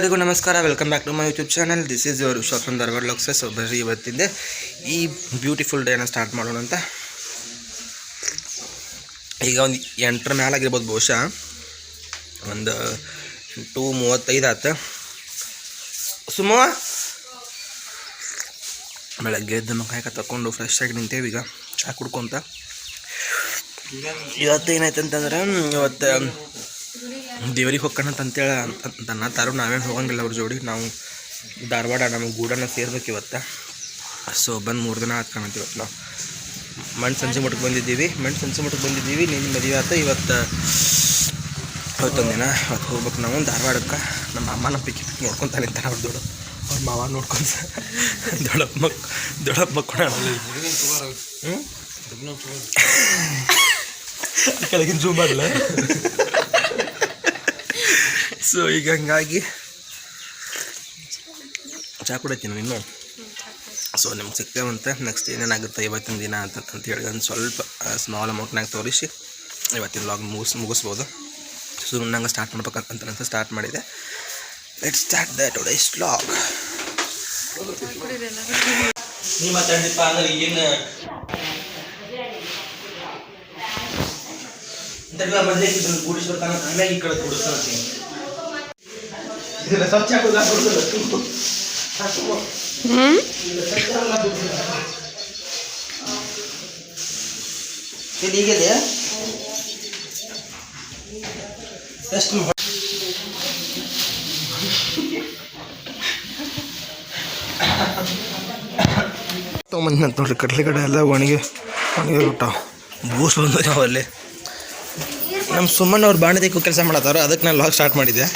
ಎಲ್ಲರಿಗೂ ನಮಸ್ಕಾರ. Welcome back to my YouTube channel this is your Vishwas from Dharwad ಲೋಕ್ಸಸ್ so ಬರ್ರಿ ಇವತ್ತಿಂದೆ ಈ ಬ್ಯೂಟಿಫುಲ್ ಡೇನ ಸ್ಟಾರ್ಟ್ ಮಾಡೋಣ ಅಂತ. ಈಗ ಒಂದು ಎಂಟರ ಮೇಲೆ ಆಗಿರ್ಬೋದು ಬಹುಶಃ. ಒಂದು ಟು ಮೂವತ್ತೈದು ಆತ. ಸುಮ್ಮ ಬೆಳಗ್ಗೆ ಎದ್ದು ಮುಖಾಯಕ ತಗೊಂಡು ಫ್ರೆಶ್ ಆಗಿ ನಿಂತೇವೆ ಈಗ. ಚಹಾ ಕುಡ್ಕೊಂತ ಇವತ್ತು ಏನಾಯ್ತು ಅಂತಂದ್ರೆ ಇವತ್ತು ದೇವ್ರಿಗೆ ಅಂತ ಅಂತೇಳಿ ಅಂತ ತಾರು ನಾವೇನು ಹೋಗಂಗಿಲ್ಲ ಅವ್ರ ಜೋಡಿ. ನಾವು ಧಾರವಾಡ ನಮಗೆ ಗೂಡನ ಸೇರ್ಬೇಕು ಇವತ್ತು. ಸೊ ಬಂದು ಮೂರು ದಿನ ಹಾಕ್ಕೊಂಡಂತ ಇವತ್ತು ನಾವು. ಮಣ್ಣು ಸಂಜೆ ಮಠಕ್ಕೆ ಬಂದಿದ್ದೀವಿ. ಮಣ್ಣು ಸಂಜೆ ಮಠಕ್ಕೆ ಬಂದಿದ್ದೀವಿ. ನಿನ್ನ ಮದುವೆ ಆತ. ಇವತ್ತು ಇವತ್ತೊಂದು ದಿನ ಇವತ್ತು ಹೋಗ್ಬೇಕು ನಾವು ಧಾರವಾಡಕ್ಕೆ. ನಮ್ಮ ಅಮ್ಮನ ಪಿಕ್ಕಿ ಪಿಕ್ಕಿ ನೋಡ್ಕೊತಾನೆ ಅಂತ ಅವ್ರು ದೊಡ್ಡ. ಅವ್ರ ಮಾವ ನೋಡ್ಕೊಂತ ದೊಡ್ಡಪ್ಪ ದೊಡ್ಡಪ್ಪ ಕೊಡೋಣ. ಹ್ಞೂ ಕೆಳಗಿನ ಜೂಮ್ ಮಾಡಲ್ಲ ಸೊ ಈಗ ಹಂಗಾಗಿ ಚಹಾ ಕುಡಿತೀನಿ ಇನ್ನು ಸೊ ನಿಮ್ಗೆ ಸಿಗ್ತೇವಂತೆ ನೆಕ್ಸ್ಟ್ ಏನೇನಾಗುತ್ತೆ ಇವತ್ತಿನ ದಿನ ಅಂತ ಹೇಳಿ ಒಂದು ಸ್ವಲ್ಪ ಸ್ಮಾಲ್ ಅಮೌಂಟ್ನಾಗ ತೋರಿಸಿ ಇವತ್ತಿನ ಲಾಗ್ ಮುಗಿಸ್, ಮುಗಿಸ್ಬೋದು. ಸೊ ನಂಗೆ ಸ್ಟಾರ್ಟ್ ಮಾಡ್ಬೇಕಂತ ಅಂತ ಸ್ಟಾರ್ಟ್ ಮಾಡಿದೆ let start the today's log ನೀವು ಅಂದ್ರೆ ಏನು ಕೂಡಿಸ್ಬೇಕಾದ್ರೆ ಈ ಕಡೆ ಕೂಡಿಸ್ತಾನೆ ಇದೆಲ್ಲ ಸ್ವಚ್ಛ ಹಾಕೋದು ಇದು ಹೀಗಿದೆ ಎಷ್ಟು ತೊಗೊಂಬಂದು ಅಂತ ನೋಡ್ರಿ ಕಡ್ಲೆ ಕಡೆ ಎಲ್ಲ ಒಣಗಿ ಒಣಗಿ ಬಿಟ್ಟಾವ ಬೂಸ್ ಬಂದು ಅವಲ್ಲಿ ನಮ್ಮ ಸುಮ್ಮನೆ ಅವ್ರು ಬಾಣಿ ತೆಕ್ಕು ಕೆಲಸ ಮಾಡತ್ತಾರ. ಅದಕ್ಕೆ ನಾನು ಲಾಗ್ ಸ್ಟಾರ್ಟ್ ಮಾಡಿದ್ದೆ.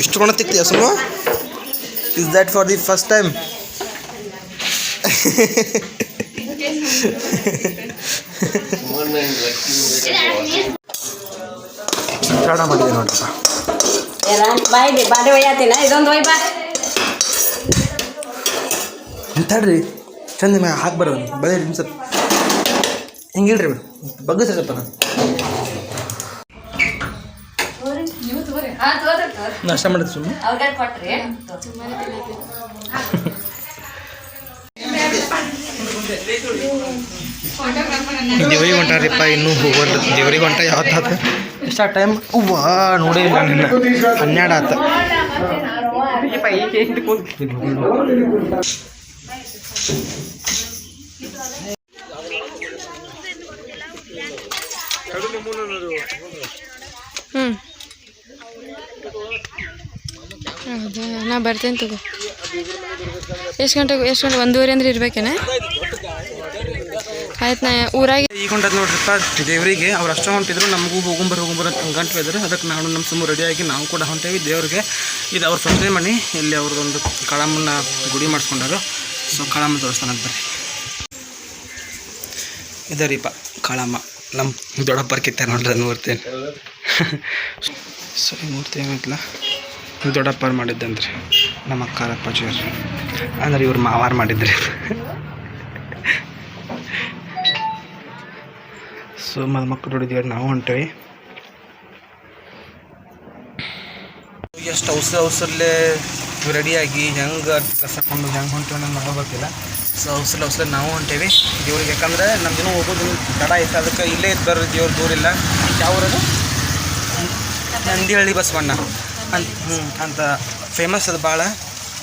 ಇಷ್ಟು ಕೊಣ ತಿಕ್ತೀಯ ಸುಮ್ಮ is that for the first time start ಮಾಡಿದೆ ನೋಡ್ರಿ ಬಾಯ್ಗೆ ಬಾಡೆ ಒಯ್ಯಾತಿನ ಇದೊಂದು ಒಯ್ ಬಾ ಎಂತಾಡ್ರಿ ಚಂದ ಮ್ಯಾ ಹಾಕ್ಬಾರ್ದು ಬಳಿ ಸ್ವಲ್ಪ ಹಿಂಗಿಲ್ರಿ ಬಗ್ಗಿಸ್ರಿ ಸ್ವಲ್ಪ ನಾನು ನಾಷ್ಟ ಮಾಡಿದ್ ಸುಮ್ಮನೆ ಅವ್ರಿಗೆ ಕೊಟ್ರಿ? ದೇವ್ರಿಗೆ ಹೊಂಟಾರಿಪ್ಪ ಇನ್ನೂ ಹೋಗೋದು ದೇವ್ರಿಗೆ ಹೊಂಟ ಯಾವತ್ತ ಎಷ್ಟ ಟೈಮ್ ಅವ್ವ ನೋಡೇ ಇಲ್ಲ ನಿನ್ನ. ಹನ್ನೆರಡು ಆತ. ಹ್ಞೂ ಹೌದಾ? ನಾ ಬರ್ತೇನೆ ತಗೋ. ಎಷ್ಟು ಗಂಟೆಗೆ ಎಷ್ಟು ಗಂಟೆ ಒಂದೂವರೆ ಅಂದ್ರೆ ಇರ್ಬೇಕೇನೆ? ಆಯ್ತು ನಾ ಊರಾಗೆ ಈಗ ಹೊಂಟದ ನೋಡ್ರಿಪ್ಪ ದೇವರಿಗೆ. ಅವ್ರು ಅಷ್ಟೇ ಹೊಂಟಿದ್ರು, ನಮಗೂ ಹೋಗುಂಬರ್ ಹೋಗುಂಬರ್ ಅಂತ ಗಂಟು ಇದ್ರು. ಅದಕ್ಕೆ ನಾನು ನಮ್ಮ ಸುಮ್ಮ ರೆಡಿಯಾಗಿ ನಾವು ಕೂಡ ಹೊಂಟೇವಿ. ದೇವ್ರಿಗೆ ಇದು ಅವ್ರ ಸ್ವಂತ ಮನೆ. ಇಲ್ಲಿ ಅವ್ರದ್ದೊಂದು ಕಳಮ್ಮನ ಗುಡಿ ಮಾಡಿಸ್ಕೊಂಡಾರು. ಸೊ ಕಳಮ್ಮ ತೋರಿಸ್ತಾನೆ ಬರ್ರಿ. ಇದೆ ರೀಪ ಕಳಮ್ಮ ನಮ್ಮ ದೊಡ್ಡಪ್ಪರ್ಕಿತ್ತ ನೋಡ್ರಿ, ನೋಡ್ತೇನೆ. ಸೊ ಮೂರ್ತಿ ಏನಾಯ್ತಲ್ಲ ದೊಡ್ಡಪ್ಪರು ಮಾಡಿದ್ದಂತ್ರಿ, ನಮ್ಮ ಅಕ್ಕಾರ ಅಪ್ಪಾಜಿಯವ್ರು ಅಂದ್ರೆ ಇವ್ರು ಮಾವಾರು ಮಾಡಿದ್ರಿ. ಸೊ ಮಕ್ಕಳು ನೋಡಿದ್ವಿ ನಾವು ಹೊಂಟೇವಿ. ಎಷ್ಟು ಅವಸರ ಅವಸರಲ್ಲೇ ರೆಡಿಯಾಗಿ ಹೆಂಗೆ ಕಸ ಕೊಂಡು ಹೆಂಗೆ ಹೊಂಟೇವಿ ನಂಗೆ ನನಗೆ ಗೊತ್ತಿಲ್ಲ. ಸೊ, ಅವಸರ ಅವಸರ ನಾವು ಹೊಂಟೇವಿ. ದೇವ್ರಿಗೆ ಯಾಕಂದ್ರೆ ದಿನ ಹೋಗೋದು ತಡ ಐತೆ ಅದಕ್ಕೆ ಇಲ್ಲೇ ಇದ್ದು ಬರ್ರಿ ದೇವ್ರ ದೂರಿಲ್ಲ. ಯಾವ ಊರದು? ನಂದಿಹಳ್ಳಿ ಬಸವಣ್ಣ ಅಂತ, ಹ್ಞೂ, ಅಂತ ಫೇಮಸ್ ಅದು ಭಾಳ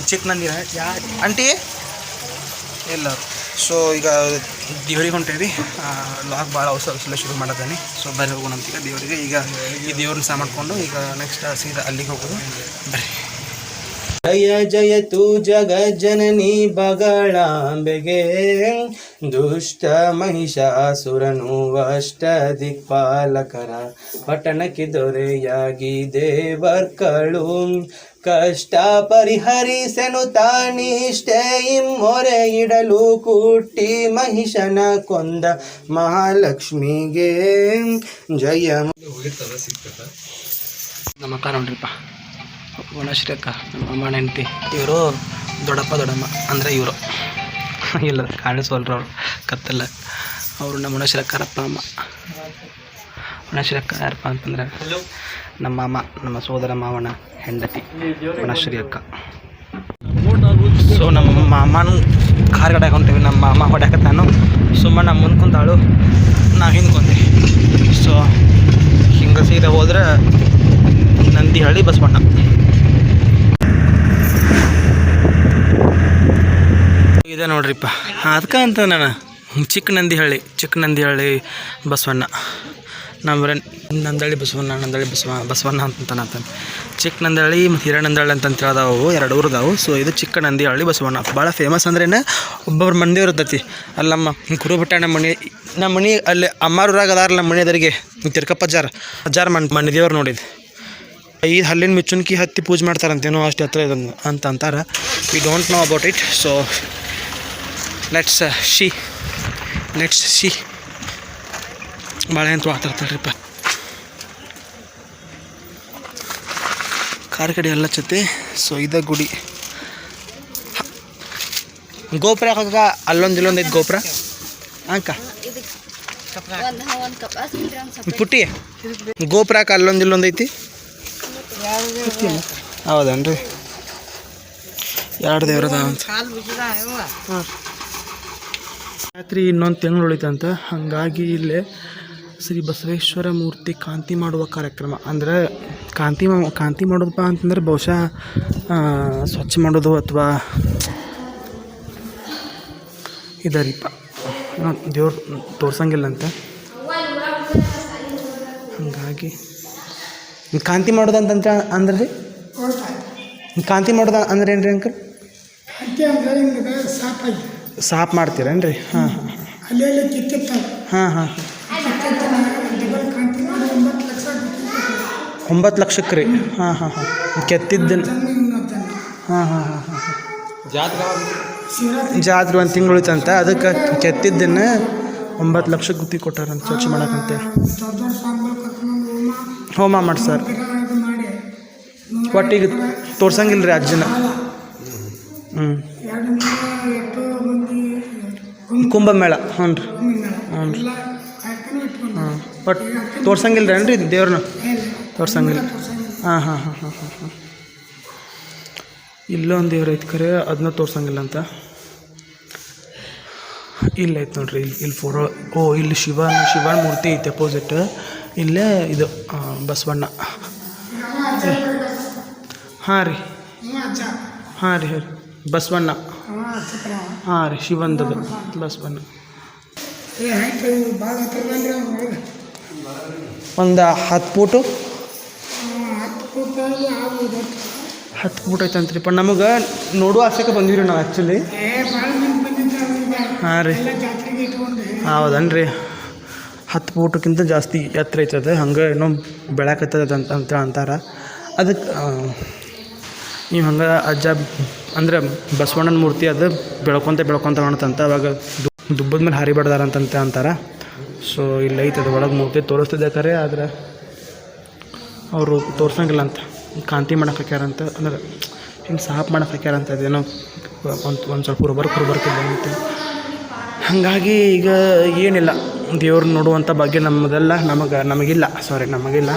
ಚಿಕ್ಕ ನಂದಿರ ಯಾ, ಆಂಟಿ? ಇಲ್ಲ. ಸೊ ಈಗ ದೇವ್ರಿಗೆ ಹೊಂಟೇವಿ. ಲಾಕ್ ಭಾಳ ಅವಸರ ಶುರು ಮಾಡದ್ದಾನೆ ಸೊ ಬರ್ರಿ ಹೋಗೋಣ ಅಂತೀಗ ದೇವರಿಗೆ. ಈಗ ಈ ದೇವ್ರನ್ನ ಸಹ ಮಾಡಿಕೊಂಡು ಈಗ ನೆಕ್ಸ್ಟ್ ಸೀದಾ ಅಲ್ಲಿಗೆ ಹೋಗೋದು. ಬರ್ರಿ. ಜಯ ಜಯ ತು ಜಗ ಜನನಿ ಬಗಳಾಂಬೆಗೆ. ದುಷ್ಟ ಮಹಿಷಾಸುರನು ಅಷ್ಟ ದಿಕ್ಪಾಲಕರ. ಪಟ್ಟಣಕ್ಕೆ ದೊರೆಯಾಗಿ ದೇವರ್ಕಳು. ಕಷ್ಟ ಪರಿಹರಿಸೆನು ತಾನಿಷ್ಟೇ. ಮೊರೆ ಇಡಲು ಕುಟ್ಟಿ ಮಹಿಷನ ಕೊಂದ ಮಹಾಲಕ್ಷ್ಮಿಗೆ. ಜಯ. ನಮ್ಮ ಅಕ್ಕ ಗುಣಶ್ರೀ ಅಕ್ಕ ನಮ್ಮ ಅಮ್ಮ ಹೆಂಡತಿ. ಇವರು ದೊಡ್ಡಪ್ಪ, ದೊಡ್ಡಮ್ಮ, ಅಂದರೆ ಇವರು. ಇಲ್ಲ ಕಾಣಿಸೋಲ್ರ ಅವರು, ಕತ್ತಲ್ಲ. ಅವರು ನಮ್ಮ ಗುಣಶ್ರೀ ಅಕ್ಕರಪ್ಪ ಅಮ್ಮ. ಮಣಶ್ರೀ ಅಕ್ಕ ಯಾರಪ್ಪ ಅಂತಂದ್ರೆ, ನಮ್ಮ ಮಾಮ, ನಮ್ಮ ಸೋದರ ಮಾವನ ಹೆಂಡತಿ ಮಣಶ್ರೀ ಅಕ್ಕ ಸೊ ನಮ್ಮ ಮಾಮನು ಕಾರ್ ಗಡೆ ಹೊಂಟೀವಿ, ನಮ್ಮ ಮಾಮ ಹೊಡ್ಯಾಕತ್ತಾನು ಸುಮ್ಮನೆ ನಮ್ಮ ಮುಂದೆ ಕುಂತಾಳು ನಾವು ಹಿಂಗೆ ಸೊ ಹಿಂಗೆ ಸೀದಾ ಹೋದ್ರೆ ನಂದಿಹಳ್ಳಿ ಬಸವಣ್ಣ. ಇದೆ ನೋಡ್ರಿಪ್ಪ. ಅದಕ್ಕೆ ಅಂತ ನಾನು ಚಿಕ್ಕ ನಂದಿಹಳ್ಳಿ ಚಿಕ್ಕ ನಂದಿಹಳ್ಳಿ ಬಸವಣ್ಣ. ನಮ್ಮ ನಂದಳ್ಳಿ ಬಸವಣ್ಣ, ನಂದಳ್ಳಿ ಬಸವ ಬಸವಣ್ಣ ಅಂತ ಅಂತಾನೆ. ಚಿಕ್ಕ ನಂದಳ್ಳಿ ಮತ್ತು ಹಿರಣ್ಣಂದಳ್ಳಿ ಅಂತ ಹೇಳ್ದಾವು ಎರಡು ಊರದಾವು. ಸೊ ಇದು ಚಿಕ್ಕ ನಂದಿಹಳ್ಳಿ ಬಸವಣ್ಣ. ಭಾಳ ಫೇಮಸ್ ಅಂದ್ರೇನೆ ಒಬ್ಬೊಬ್ರು ಮಂದಿ ಇರ್ತೈತಿ. ಅಲ್ಲಮ್ಮ ನಮ್ಮ ಕುರುಬಟ್ಟ ನಮ್ಮ ಮನೆ ನಮ್ಮ ಮನೆ ಅಲ್ಲಿ ಅಮ್ಮಾರೂರಾಗ ಅದಾರ ನಮ್ಮ ಮನೆ ಎದುರಿಗೆ ತಿರ್ಕಪ್ಪ ಜಾರ್ ಅಜ್ಜಾರ ಮನ್ ಮನೆ ದೇವ್ರು ನೋಡಿದ್ದು ಈ ಹಲ್ಲಿನ ಮಿಚ್ಚುನ್ಕಿ ಹತ್ತಿ ಪೂಜೆ ಮಾಡ್ತಾರಂತೇನೋ ಅಷ್ಟು ಹತ್ರ ಇದನ್ನು ಅಂತ ಅಂತಾರೆ. We don't know about it so let's see let's see ಬಾಳೆ ಅಂತ ಮಾತಾಡ್ತಾಳ್ರಿಪ್ಪ ಕಾರ್ ಕಡೆ ಎಲ್ಲ ಜೊತೆ ಸೊ ಇದ ಗುಡಿ. ಗೋಪುರ ಯಾಕಾಗ ಅಲ್ಲೊಂದು ಇಲ್ಲೊಂದು ಐತೆ ಗೋಪುರ? ಅಂಕ ಪುಟ್ಟಿ. ಗೋಪುರ ಅಲ್ಲೊಂದು ಇಲ್ಲೊಂದು ಐತಿ? ಹೌದನ್ರಿ. ಎರಡು ದೇವ್ರದ ಅಂತ. ರಾತ್ರಿ ಇನ್ನೊಂದು ತಿಂಗಳು ಉಳಿತಂತ ಹಾಗಾಗಿ ಇಲ್ಲೇ ಶ್ರೀ ಬಸವೇಶ್ವರ ಮೂರ್ತಿ ಕಾಂತಿ ಮಾಡುವ ಕಾರ್ಯಕ್ರಮ. ಅಂದ್ರೆ ಕಾಂತಿ ಮಾ- ಕಾಂತಿ ಮಾಡೋದಪ್ಪ ಅಂತಂದ್ರೆ ಬಹುಶಃ ಸ್ವಚ್ಛ ಮಾಡೋದು ಅಥವಾ ಇದರಿಪ್ಪ. ದೇವ್ರು ತೋರ್ಸಂಗಿಲ್ಲಂತ. ಹಾಗಾಗಿ ಕಾಂತಿ ಮಾಡೋದು ಅಂತಂದ್ರೆ ಅಂದ್ರೆ? ರೀ ಕಾಂತಿ ಮಾಡೋದು ಅಂದ್ರೆ ಏನು ರೀ ಅಂಕಲ್ ಸಾಫ್ ಮಾಡ್ತೀರೇನ್ರಿ? ಹಾಂ ಹಾಂ. ಅಲ್ಲೆಲ್ಲ ಕಿತ್ತಿರ್ತಾರೆ ಹಾಂ ಹಾಂ. ಡಬಲ್ ಒಂಬತ್ತು ಲಕ್ಷ ಒಂಬತ್ತು ಲಕ್ಷಕ್ಕೆ ರೀ ಹಾಂ ಹಾಂ ಹಾಂ. ಕೆತ್ತಿದ್ದನ್ನು ಹಾಂ ಹಾಂ ಹಾಂ ಹಾಂ ಹಾಂ. ಜಾತ್ರೆ ಒಂದು ತಿಂಗಳು ಉಳಿತಂತ ಅದಕ್ಕೆ ಕೆತ್ತಿದ್ದನ್ನು ಒಂಬತ್ತು ಲಕ್ಷ ಗುತ್ತಿ ಕೊಟ್ಟಾರಂತ ಸ್ವಚ್ಛ ಮಾಡಕ್ಕಂತೆ ಹೋಮ ಮಾಡಿ ಸರ್. ಒಟ್ಟಿಗೆ ತೋರ್ಸಂಗಿಲ್ಲ ರೀ ಅಜ್ಜನ. ಹ್ಞೂ ಕುಂಭಮೇಳ. ಹ್ಞೂ ರೀ ಹ್ಞೂ. ರೀ ಹಾಂ ಬಟ್ ತೋರ್ಸಂಗಿಲ್ಲ ರೀ ದೇವ್ರನ್ನ? ತೋರ್ಸಂಗಿಲ್ಲ. ಹಾಂ ಹಾಂ ಹಾಂ ಹಾಂ ಹಾಂ ಹಾಂ. ಇಲ್ಲೊಂದು ದೇವ್ರು ಐತೆ ಖರೆ ಅದನ್ನ ತೋರ್ಸಂಗಿಲ್ಲ ಅಂತ. ಇಲ್ಲ ಐತೆ ನೋಡ್ರಿ ಇಲ್ಲಿ ಇಲ್ಲಿ ಫೋಟೋ ಓ, ಇಲ್ಲಿ ಶಿವನ ಶಿವನ ಮೂರ್ತಿ ಐತೆ ಅಪೋಸಿಟ್ ಇಲ್ಲೇ ಇದು ಬಸವಣ್ಣ. ಹಾಂ ರೀ. ಅವ ಅಜ್ಜ ಹಾಂ ರೀ ಬಸವಣ್ಣ. ಹಾಂ ರೀ ಶಿವಂದದ ಬಸ್ ಒಳಗೆ ಒಂದು ಹತ್ತು ಫೂಟು ಹತ್ತು ಫೂಟ್ ಫೂಟ್ ಐತಂತ್ರಿಪ್ಪ ನಮಗೆ ನೋಡುವ ಆಸೆಗೆ ಬಂದಿವಿ ನಾವು ಆ್ಯಕ್ಚುಲಿ ಹಾಂ ರೀ. ಹೌದನ್ರಿ. ಹತ್ತು ಫೂಟಕ್ಕಿಂತ ಜಾಸ್ತಿ ಎತ್ತರ ಐತದ, ಹಂಗೆ ಏನೋ ಬೆಳಕತ್ತದ ಅಂತ ಅಂತಾರೆ. ಅದಕ್ಕೆ ನೀವು ಹಂಗೆ ಅಜ್ಜ ಅಂದ್ರೆ ಬಸವಣ್ಣನ ಮೂರ್ತಿ ಅದು ಬೆಳ್ಕೊತ ಬೆಳ್ಕೊತ ಕಾಣತ್ತಂತ, ಅವಾಗ ದುಬ್ಬದ ಮೇಲೆ ಹಾರಿಬಾರ್ದಾರ ಅಂತಂತ ಅಂತಾರೆ. ಸೊ ಇಲ್ಲಿ ಅದು ಒಳಗೆ ಮೂರ್ತಿ ತೋರಿಸ್ತಿದ್ದೆ ಖರೆ ಆದ್ರೆ ಅವರು ತೋರ್ಸಂಗಿಲ್ಲ ಅಂತ. ಕಾಂತಿ ಮಾಡಕ್ಕೆ ಹಾಕ್ಯಾರಂತ, ಅಂದ್ರೆ ಹಿಂಗೆ ಸಾಫ್ ಮಾಡಕ್ಕೆ ಹಾಕ್ಯಾರಂತ ಅದೇನೋ ಒಂದು ಒಂದು ಸ್ವಲ್ಪ ಹುರ್ಬರ್ಕಿಲ್ಲ ಅಂತ. ಹಾಗಾಗಿ ಈಗ ಏನಿಲ್ಲ. ದೇವ್ರು ನೋಡುವಂಥ ಬಗ್ಗೆ ನಮ್ಮದೆಲ್ಲ ನಮಗೆ, ನಮಗಿಲ್ಲ ಸಾರಿ ನಮಗಿಲ್ಲ.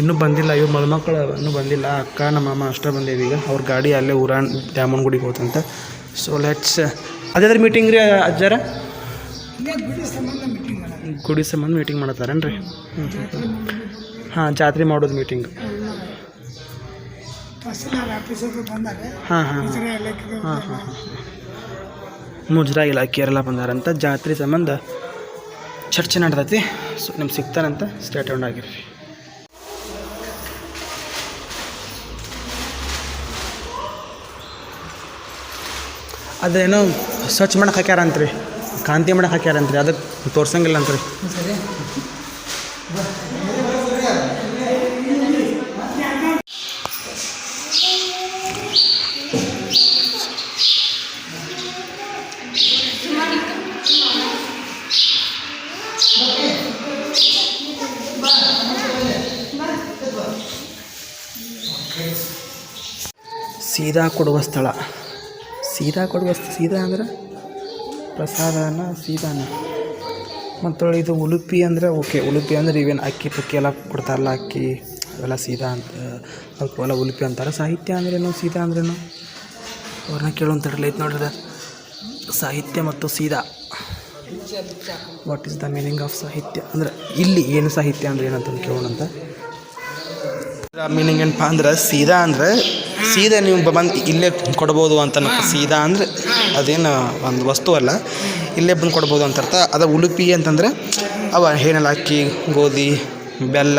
ಇನ್ನೂ ಬಂದಿಲ್ಲ, ಇವ್ರ ಮದುಮಕ್ಕಳು ಇನ್ನೂ ಬಂದಿಲ್ಲ. ಅಕ್ಕ, ನಮ್ಮ ಮಾಮ ಅಷ್ಟೇ ಬಂದೇವಿ ಈಗ. ಅವ್ರ ಗಾಡಿ ಅಲ್ಲೇ ಊರಾನ್ ದ್ಯಾಮನ್ ಗುಡಿಗೆ ಹೋತಂತ ಸೊ ಲೆಟ್ಸ್ ಅದೇ ಮೀಟಿಂಗ್ ರೀ ಅಜ್ಜಾರ? ಗುಡಿ ಸಂಬಂಧ ಮೀಟಿಂಗ್ ಮಾಡತ್ತಾರೇನು ರೀ ಹಾಂ, ಜಾತ್ರೆ ಮಾಡೋದು ಮೀಟಿಂಗ್ ಹಾಂ ಹಾಂ ಹಾಂ. ಹಾಂ ಬಂದಾರಂತ. ಜಾತ್ರೆ ಸಂಬಂಧ ಚರ್ಚೆ ನಡೆದೈತಿ. ಸೊ ನಿಮ್ಗೆ ಸಿಗ್ತಾರಂತ ಸ್ಟೇಟ್ ಆಗಿರ್ರಿ. ಅದೇನೋ ಸ್ವಚ್ಛ ಮಾಡಕ್ಕೆ ಹಾಕ್ಯಾರಂತ್ರಿ ಕಾಂತಿ ಮಾಡಕ್ಕೆ ಹಾಕ್ಯಾರಂತ್ರಿ ಅದಕ್ಕೆ ತೋರ್ಸಂಗಿಲ್ಲ ಅಂತ್ರಿ. ಸೀದಾ ಕೊಡುವ ಸ್ಥಳ. ಸೀದಾ ಕೊಡುವ ಸೀದಾ ಅಂದ್ರೆ ಪ್ರಸಾದನ ಸೀದಾನ. ಮತ್ತು ಇದು ಉಲುಪಿ ಅಂದರೆ ಓಕೆ ಉಲುಪಿ ಅಂದರೆ ಇವೇನು ಅಕ್ಕಿ ಪಕ್ಕಿ ಎಲ್ಲ ಕೊಡ್ತಾರಲ್ಲ ಅಕ್ಕಿ, ಅವೆಲ್ಲ ಸೀದಾ ಅಂತ ಅವಕ್ಕೆಲ್ಲ ಉಲುಪಿ ಅಂತಾರೆ. ಸಾಹಿತ್ಯ ಅಂದ್ರೇನು, ಸೀದಾ ಅಂದ್ರೇನು? ಅವ್ರನ್ನ ಕೇಳುವಂಥದ್ರಲ್ಲಿ ಐತೆ ನೋಡ್ರಿ ಸಾಹಿತ್ಯ ಮತ್ತು ಸೀದಾ. What is the meaning of ಸಾಹಿತ್ಯ? ಅಂದರೆ ಇಲ್ಲಿ ಏನು ಸಾಹಿತ್ಯ ಅಂದರೆ ಏನಂತ ಕೇಳೋಣಂತ. ಮೀನಿಂಗ್ ಏನಪ್ಪ ಅಂದ್ರೆ ಸೀದಾ ಅಂದ್ರೆ ಸೀದಾ ನೀವು ಬಂದು ಇಲ್ಲೇ ಕೊಡ್ಬೋದು ಅಂತ ಸೀದಾ ಅಂದರೆ ಅದೇನು ಒಂದು ವಸ್ತು ಅಲ್ಲ. ಇಲ್ಲೇ ಬಂದು ಕೊಡ್ಬೋದು ಅಂತ ಅರ್ಥ. ಅದು ಉಡುಪಿ ಅಂತಂದ್ರೆ ಅವ ಏನೆಲ್ಲ ಅಕ್ಕಿ ಗೋಧಿ, ಬೆಲ್ಲ,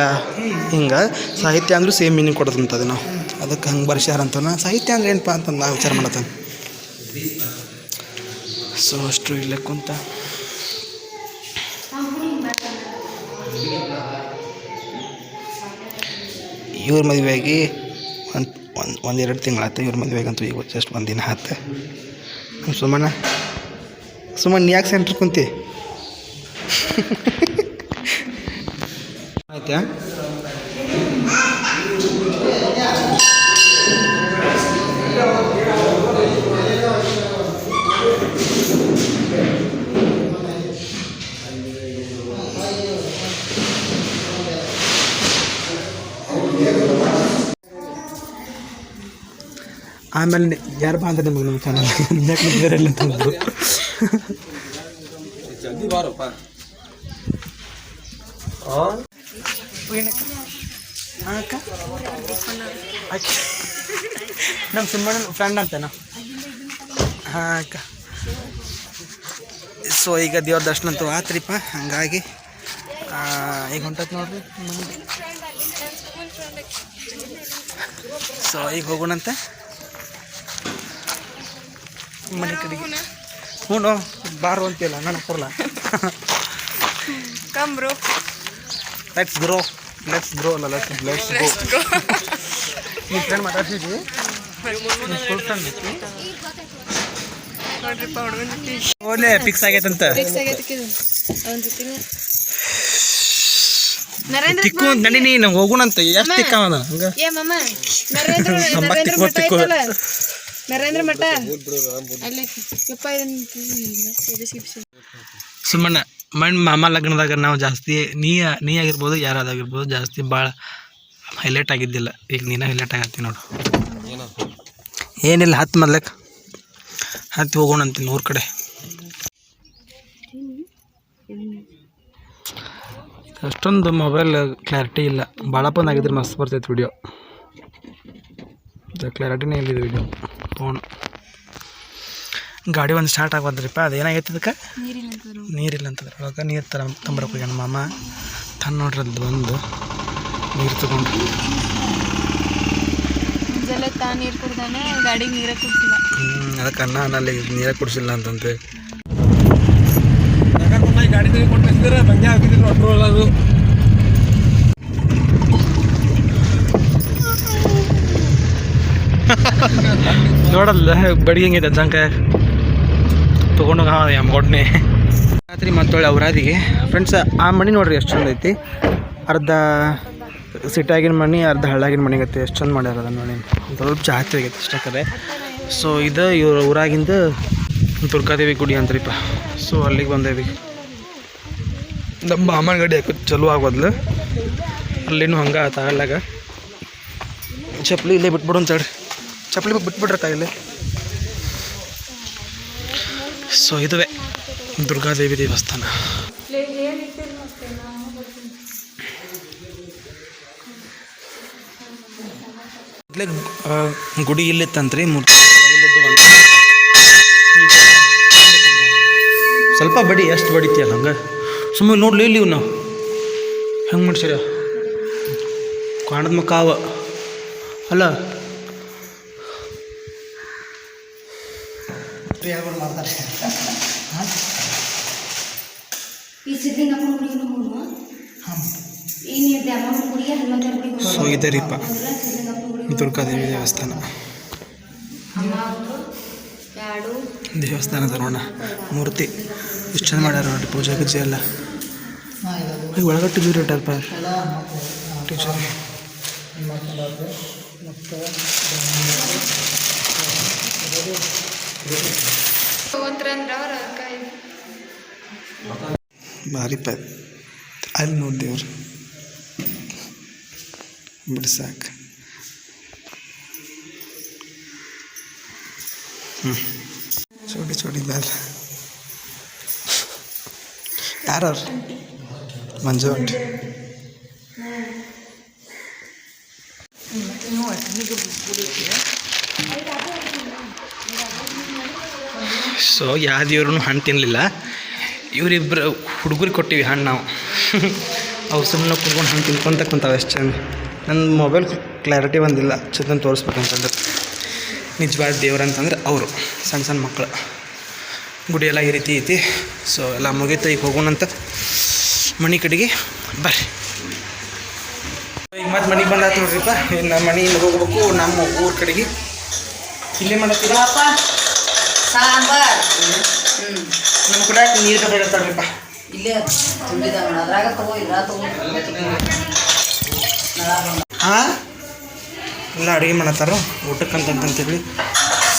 ಹಿಂಗೆ ಸಾಹಿತ್ಯ ಅಂದರೂ ಸೇಮ್ ಮೀನಿಂಗ್ ಕೊಡೋದಂತದು ನಾವು. ಅದಕ್ಕೆ ಹಂಗೆ ಬರ್ಸ್ಯಾರಂತ ಸಾಹಿತ್ಯ ಅಂದ್ರೆ ಏನಪ್ಪ ಅಂತ ನಾ ವಿಚಾರ ಮಾಡತ್ತೇನೆ. ಸೊ ಅಷ್ಟು ಇಲ್ಲೇ ಕುಂತ. ಇವ್ರ ಮದುವೆಯಾಗಿ ಒಂದು ಒಂದು ಒಂದೆರಡು ತಿಂಗಳಾಯ್ತು ಇವ್ರ ಮದುವೆಗಂತೂ ಈಗ ಜಸ್ಟ್ ಒಂದು ದಿನ ಆಯ್ತು ನಮ್ಮ ಸುಮಣ್ಣ. ಸುಮಣ್ಣ ಯಾಕೆ ಸೆಂಟ್ರ್ ಕುಂತಿ? ಆಯ್ತಾ? ಆಮೇಲೆ ಯಾರು ಬಾ ಅಂದ್ರೆ ನಿಮಗೆ ನಮ್ಮ ಚಾನಲ್ ಬೇರೆ ಎಲ್ಲ ತಂದರು ನಮ್ಮ ಸುಮ್ಮನೆ ಫ್ರೆಂಡ್ ಅಂತೇನ? ಹಾಂ ಅಕ್ಕ. ಸೊ ಈಗ ದೇವ್ರ ದರ್ಶನ ಅಂತೂ ಆತ್ರಿಪ್ಪ ಹಂಗಾಗಿ ಆ, ಈಗ ಹೊಂಟತ್ ನೋಡ್ರಿ ಸೊ ಈಗ ಹೋಗೋಣಂತೆ. ಮನೆ ಕಡೆಗೆ ಹ್ಞೂ ಬಾರು ಅಂತಿಲ್ಲ ನಾನು ಕೊರಲ್ಲ come bro let's grow let's grow ಅಲ್ಲ ಲೆಟ್ಸ್ ಲೆಟ್ಸ್ ಗ್ರೋ ನಿಮ್ಮ ಫ್ರೆಂಡ್ ಮಾತಾಡ್ತಿದ್ವಿ ಫ್ರೆಂಡ್ ಓಲೆ ಫಿಕ್ಸ್ ಆಗೈತಂತ. ಫಿಕ್ಸ್ ಆಗೈತೆ ಅವನ ಜೊತೆನೆ ನರೇಂದ್ರ ತಿಕ್ಕು ನಡಿ ನೀನು ಹೋಗೋಣಂತ. ಎಷ್ಟು ತಿಕ್ಕ ಹಂಗ. ತಿಕ್ಕೋ. ನರೇಂದ್ರ ಮಠ? ಸುಮ್ಮನೆ ಮಣ್ಣು ಮಾಮ ಲಗ್ನದಾಗ ನಾವು ಜಾಸ್ತಿ ನೀ ನೀ ಆಗಿರ್ಬೋದು ಯಾರಾದಾಗಿರ್ಬೋದು ಜಾಸ್ತಿ ಭಾಳ ಹೈಲೈಟ್ ಆಗಿದ್ದಿಲ್ಲ. ಈಗ ನೀನು ಹೈಲೈಟ್ ಆಗತ್ತಿ ನೋಡು. ಏನಿಲ್ಲ ಹತ್ತು ಮೊದ್ಲಕ್ಕೆ ಹತ್ತಿ ಹೋಗೋಣ ಅಂತೀನಿ ಊರ ಕಡೆ. ಅಷ್ಟೊಂದು ಮೊಬೈಲ್ ಕ್ಲಾರಿಟಿ ಇಲ್ಲ. ಭಾಳ ಆಗಿದ್ರೆ ಮಸ್ತ್ ಬರ್ತೈತೆ ವಿಡಿಯೋ ಕ್ಲಾರಿಟಿನೇ ಇಲ್ಲಿದೆ ವಿಡಿಯೋ ಫೋನ್ ಗಾಡಿ ಒಂದು ಸ್ಟಾರ್ಟ್ ಆಗೋದ್ರಿಪ್ಪ ಅದೇನಾಗೈತೆ ಅದಕ್ಕೆ ನೀರಿಲ್ಲ ಅಂತಂದ್ರೆ ಅವಾಗ ನೀರು ತರ ತಂಬರಕ್ಕೆ ಹೋಗ್ಯಾನ ಮಾಮ. ತನ್ನ ನೋಡ್ರಿ ಅದು ಬಂದು ನೀರು ತಗೊಂಡು. ಮುಂಜಾನೆ ತಾ ನೀರು ಕುಡ್ದಾನೆ ಗಾಡಿ ನೀರೇ ಕುಡಿಸಿಲ್ಲ. ಹ್ಞೂ ಅದಕ್ಕೆ ಅನ್ನ ಅನ್ನಲ್ಲಿ ನೀರೇ ಕುಡಿಸಿಲ್ಲ ಅಂತಂತೆ. ಗಾಡಿ ತೆಗೆದುಕೊಂಡು ಬಂದೆ ಹಾಕಿದ್ರು ಅಟ್ರೋಲ್ ಅದು. ನೋಡಲ್ಲ, ಬಡಿಗೆ ಹೆಂಗೈತೆ ಜಂಕ ತೊಗೊಂಡೋಗ ಎಮ್ಗೊಡ್ನೆ ರಾತ್ರಿ ಮತ್ತೊಳ್ಳೆ ಅವರಾದಿಗೆ. ಫ್ರೆಂಡ್ಸ್ ಆ ಮಣಿ ನೋಡ್ರಿ ಎಷ್ಟು ಚಂದ ಐತಿ. ಅರ್ಧ ಸಿಟ್ಟಾಗಿನ ಮನೆ, ಅರ್ಧ ಹಳ್ಳಾಗಿನ ಮನೆಗತ್ತೆ ಎಷ್ಟು ಚಂದ ಮಾಡ್ಯಾರ ಅದನ್ನ ನೋಡಿ. ಸ್ವಲ್ಪ ಜಾಸ್ತಿ ಆಗೈತೆ ಇಷ್ಟಕ್ಕೆ ಸೊ ಇದು ಇವ್ರ ಊರಾಗಿಂದ ದುರ್ಗಾದೇವಿ ಗುಡಿ ಅಂತ್ರಿಪ್ಪ ಸೊ ಅಲ್ಲಿಗೆ ಬಂದೇವಿ. ನಮ್ಮ ಮಾಮನ ಗಡಿ ಹಾಕೋದು ಚಲೋ ಆಗೋದ್ಲು. ಅಲ್ಲಿನೂ ಹಂಗೆ ಆತ ಹಳ್ಳಾಗ. ಚಪ್ಪಲಿ ಇಲ್ಲೇ ಬಿಟ್ಬಿಡು ಅಂತ ಹೇಳ್ರಿ ಚಪ್ಪಲಿ ಬಿಟ್ಬಿಟ್ರೆ ಕಾಯಿಲೆ ಸೊ ಇದುವೇ ದುರ್ಗಾದೇವಿ ದೇವಸ್ಥಾನ. ಗುಡಿ ಇಲ್ಲಿತ್ತಂತ್ರಿ, ಮೂರ್ತಿ ಇಲ್ಲಿದ್ದು ಅಂತ. ಸ್ವಲ್ಪ ಬಡಿ, ಎಷ್ಟು ಬಡಿತೀಯಲ್ಲ ಹಂಗೆ? ಸುಮ್ಮನೆ ನೋಡ್ಲಿ ಇಲ್ಲಿ ಇವ್ ನಾವು ಹೆಂಗೆ ಮಾಡ್ಸಿರ? ಕಾಣದ ಮಕ್ಕಾವ ಅಲ್ಲ ಈ ಗುಡಿಗೂ ಹೋಗುವ ಈ ಗುಡಿಗೆ ಹನುಮಂತರ ಗುಡಿಗೆ ದುರ್ಗಾದೇವಿ ದೇವಸ್ಥಾನ ದೇವಸ್ಥಾನ. ಅವರು ಎರಡು ದೇವಸ್ಥಾನದ ನೋಡ ಮೂರ್ತಿ. ಎಷ್ಟು ಚೆಂದ ಮಾಡ್ಯಾರ ನೋಡಿ ಪೂಜೆ ಗಜ್ಜೆ ಎಲ್ಲ. ಈಗ ಒಳಗಡೆ ಟೀಚರ್ ಇಟ್ಟಾರಪ್ಪ ಟೀಚರ್. ತಗೊಂತ್ರಂದ್ರ ಅವ್ರ ಭಾರಿ ಪ ಅಲ್ಲಿ ನೋಡಿ ದೇವ್ರು ಬಿಡಿ ಸಾಕು ಹ್ಞೂ ಚೋಡಿ ಚೋಡಿ ಬ್ಯಾಲ್ ಯಾರು ಮಂಜು ಅಂಟಿ ಸೊ ಯಾವ ದೇವ್ರೂ ಹಣ್ಣು ತಿನ್ನಲಿಲ್ಲ ಇವರಿಬ್ಬರು ಹುಡುಗರಿಗೆ ಕೊಟ್ಟಿವಿ ಹಣ್ಣು ನಾವು. ಅವು ಸುಮ್ಮನೆ ಕುಡ್ಕೊಂಡು ಹಣ್ಣು ತಿನ್ಕೊಂತ ಕುಂತಾವೆ ಎಷ್ಟು ಚಂದ ನನ್ನ ಮೊಬೈಲ್ ಕ್ಲಾರಿಟಿ ಬಂದಿಲ್ಲ. ಚಂದನ್ ತೋರಿಸ್ಬೇಕಂತಂದ್ರೆ. ನಿಜವಾದ ದೇವ್ರು ಅಂತಂದ್ರೆ ಅವರು ಸಣ್ಣ ಸಣ್ಣ ಮಕ್ಕಳು ಗುಡಿ ಎಲ್ಲ ಈ ರೀತಿ ಐತಿ. ಸೊ ಎಲ್ಲ ಮುಗೀತು. ಈಗ ಹೋಗೋಣಂತ ಮನೆ ಕಡೆಗೆ ಬರ್ರಿ. ಈಗ ಮತ್ತೆ ಮನೆಗೆ ಬಂದಾಯ್ತು ನೋಡ್ರಿಪ್ಪ. ಇನ್ನು ಮನೆಯಿಂದ ಹೋಗ್ಬೇಕು. ನಮ್ಮ ಊರ ಕಡೆಗೆ. ಇಲ್ಲೇ ಮಾಡತ್ತೀರ? ಸಾಂಬಾರ್. ನಮ್ಮ ಕೂಡ ನೀರು ಇಲ್ಲೇ ಅದ್ರಾಗ ತಗೋ ಇಲ್ಲ ತಗೋ. ಹಾಂ? ಎಲ್ಲ ಅಡುಗೆ ಮಾಡತ್ತಾರ? ಊಟಕ್ಕಂತಂತೇಳಿ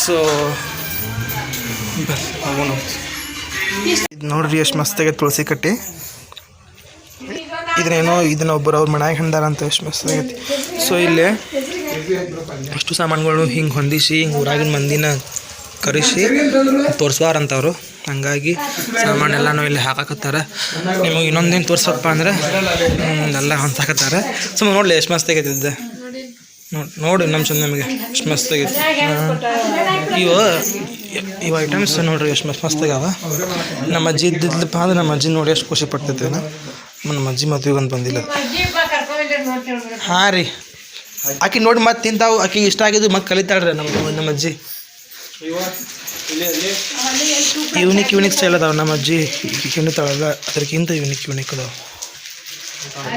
ಸೊ ಇದು ನೋಡ್ರಿ ಎಷ್ಟು ಮಸ್ತಾಗೈತೆ ತುಳಸಿ ಕಟ್ಟಿ. ಇದನ್ನೇನೋ ಇದನ್ನ ಒಬ್ಬರು ಅವ್ರು ಮನ್ಯಾಗ ಹಂಡಾರ ಅಂತ ಎಷ್ಟು ಮಸ್ತಾಗೈತಿ. ಸೊ ಇಲ್ಲಿ ಅಷ್ಟು ಸಾಮಾನುಗಳು ಹಿಂಗೆ ಹೊಂದಿಸಿ ಹಿಂಗೆ ಊರಾಗಿನ ಮಂದಿನ ಕರೆಸಿ, ತೋರಿಸ್ಬಾರಂತವ್ರು. ಹಂಗಾಗಿ ಸಾಮಾನೆಲ್ಲನೂ ಇಲ್ಲಿ ಹಾಕಾಕತ್ತಾರ. ನಿಮಗೆ ಇನ್ನೊಂದೇನು ತೋರಿಸಪ್ಪ ಅಂದ್ರೆ ಎಲ್ಲ ಹಾಕತ್ತಾರೆ ಸುಮ್ಮನೆ ನೋಡಲಿ, ಎಷ್ಟು ಮಸ್ತ್ ಇದು ನೋಡಿ ನೋಡಿ ನಮ್ಮ ಚಂದ ನಮಗೆ, ಎಷ್ಟು ಮಸ್ತಾಗೈತೆ ಇವು ಇವು ಐಟಮ್ಸ್ ನೋಡ್ರಿ, ಎಷ್ಟು ಮಸ್ತ್ ಮಸ್ತಾಗವ ನಮ್ಮ ಅಜ್ಜಿ ಇದ್ದಿದ್ಲಪ್ಪ ಅಂದ್ರೆ ನಮ್ಮ ಅಜ್ಜಿ ನೋಡಿ ಎಷ್ಟು ಖುಷಿ ಪಡ್ತೈತೆ ನಮ್ಮ ಅಜ್ಜಿ ಮದುವೆಗೆ ಅಂತ ಬಂದಿಲ್ಲ. ಹಾಂ ರೀ ಆಕೆ ನೋಡಿ ಮತ್ತೆ ತಿಂತಾವು. ಆಕೆ ಇಷ್ಟ ಆಗಿದ್ದು ಮತ್ತೆ ಕಲಿತಾಳ್ರಿ ನಮ್ಮ ನಮ್ಮ ಅಜ್ಜಿ ಯೂನಿಕ್ ಯೂನಿಕ್ ಸ್ಟೈಲ್ ಅದಾವ ನಮ್ಮ ಅಜ್ಜಿ. ತಿನ್ನುತ್ತಾಳಲ್ಲ ಅದಕ್ಕಿಂತ ಯೂನಿಕ್ ಯೂನಿಕ್ ಅದಾವ.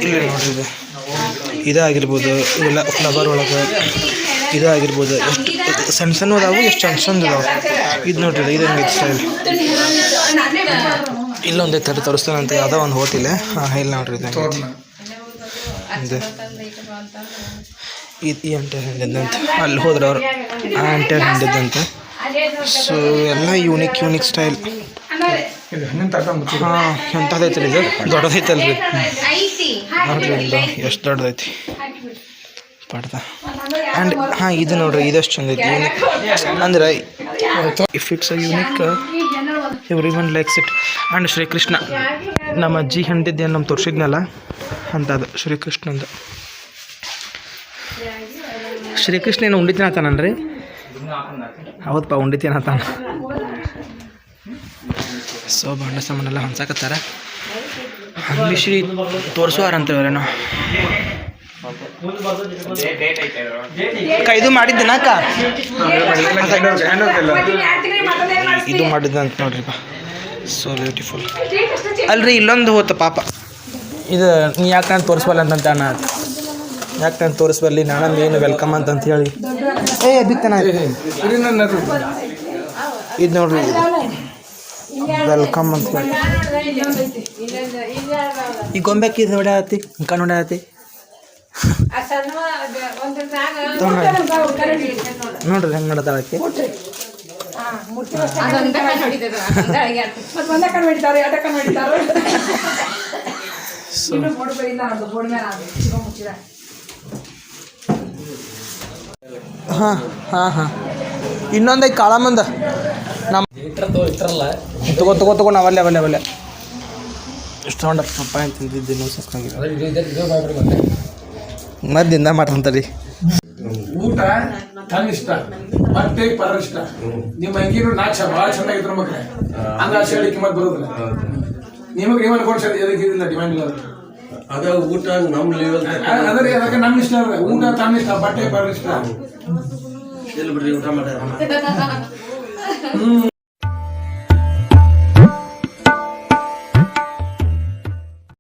ಇಲ್ಲಿ ನೋಡ್ರಿ ಇದು. ಇದಾಗಿರ್ಬೋದು ಇವೆಲ್ಲ ಫ್ಲವರ್ ಒಳಗೆ ಇದಾಗಿರ್ಬೋದು. ಎಷ್ಟು ಸಣ್ಣ ಸಣ್ಣ ಅದಾವು ಎಷ್ಟು ಸಣ್ಣ ಸಣ್ಣ ಅದಾವು. ಇದು ನೋಡ್ರಿ ಇದು ಹೆಂಗೆ ಸ್ಟೈಲ್ ಇಲ್ಲೊಂದು ಥರ ತೋರಿಸ್ತಾನಂತ ಯಾವುದೋ ಒಂದು ಹೋಟಿಲ್ಲ ಹಾಂ ಇಲ್ಲ ನೋಡ್ರಿ ಇದು ಇದೆ ಇದು ಇದು. ಈ ಅಂಟೆ ಹಿಂದಿದ್ದಂತೆ ಅಲ್ಲಿ ಹೋದ್ರೆ ಅವ್ರು ಆ ಅಂಟೆ ಹಿಂದಿದ್ದಂತೆ ಸೊ ಎಲ್ಲ ಯೂನಿಕ್ ಯೂನಿಕ್ ಸ್ಟೈಲ್ ಹಾಂ ಎಂಥದ್ದೈತಲ್ಲ ಇದು? ದೊಡ್ಡದೈತಲ್ರಿ ನೋಡ್ರಿ ಎಷ್ಟು ದೊಡ್ಡದೈತಿ? ಪಡ್ದ. ಆ್ಯಂಡ್ ಹಾಂ ಇದು ನೋಡ್ರಿ ಇದಷ್ಟು ಚಂದ ಐತಿ ಯೂನಿಕ್ ಅಂದ್ರೆ if it's a unique every one likes it and Shrikrishna ನಮ್ಮ ಅಜ್ಜಿ ಹೆಂಡಿದ್ದೇನು ನಮ್ಮ ತೋರ್ಸಿದ್ನಲ್ಲ ಅಂತದು ಶ್ರೀಕೃಷ್ಣಂದು. ಶ್ರೀಕೃಷ್ಣ ಏನು ಉಂಡಿತೀನತ್ತಾನನ್ರಿ ಹೌದಪ್ಪ ಉಂಡಿತೀನತ್ತಾನ ಸೊ ಭಾಂಡ ಸಾಮಾನೆಲ್ಲ ಹೊಂಚಾಕತ್ತಾರ ಮಿಶ್ರಿ ತೋರಿಸುವಾರಂತ ಇವರೇನೋ ಇದು ಮಾಡಿದ್ದೇನ ಅಕ್ಕ? ಇದು ಮಾಡಿದ್ದಂತ ನೋಡ್ರಿಪ್ಪ ಸೊ ಬ್ಯೂಟಿಫುಲ್ ಅಲ್ರಿ, ಇಲ್ಲೊಂದು ಹೋತ ಪಾಪ. ಇದು ನೀ ಯಾಕೆ ನಾನು ತೋರಿಸ್ಬಲ್ಲ ಅಂತ ಯಾಕೆ ನಾನು ತೋರಿಸ್ಬಲ್ಲಿ ನಾನು ಏನು ವೆಲ್ಕಮ್ ಅಂತ ಹೇಳಿ. ಏ ಬಿತ್ತನ ಇದು ನೋಡ್ರಿ. ವೆಲ್ಕಮ್ ಅಂತ ಈ ಗೊಂಬೆಕ್ಕೆ ಇದು ನೋಡಾತಿ ಇಂಕ ನೋಡಾತಿ ನೋಡ್ರಿ ಹೆಂಗೆ ನೋಡತಾಳಕ್ಕೆ ಹಾಂ ಹಾಂ ಹಾಂ. ಇನ್ನೊಂದೈದು ಕಾಳ ಮಂದ ನಮ್ಮ ತಗೋ ತಗೋ ತಗೋ ನಾವಲ್ಲೇ ಅವಲ್ಲೇ ಅವಲ್ಲೇ ಇಷ್ಟು ತೊಗೊಂಡ ಪಪ್ಪಾಯ ಮದ್ದಿಂದ ಮಾಡ್ತಂತರಿ. ಊಟ ತನ್ನ ಇಷ್ಟ. ಬಟ್ಟೆ ಪರ ಇಷ್ಟ. ನಿಮ್ಮ ಅಂಗಿನೂ ನಾಚ ಭಾಳ ಚೆನ್ನಾಗಿದ್ರು ಹಂಗ ಆಸೆ ಹೇಳಿ ಕಿಮ್ಮತ್ ಬರೋದಿಲ್ಲ. ನಿಮಗೆ ನೀವು ಅನ್ಕೊಂಡು ಸರಿ ಡಿಮ್ಯಾಂಡ್ ಇಲ್ಲ ಅದು. ಅದ ಊಟ ನಮ್ ಲೆವೆಲ್ ಅ- ಅದರಿ ಅದಕ್ಕೆ ನಮ್ಮ ಇಷ್ಟ ಅದ ಊಟ ತನ್ನ ಇಷ್ಟ ಬಟ್ಟೆ ಪರ ಇಷ್ಟ. ಎಲ್ಲಿ ಬಿಡ್ರಿ ಊಟ ಮಾಡ್ಯಾರ. ಹ್ಮ್.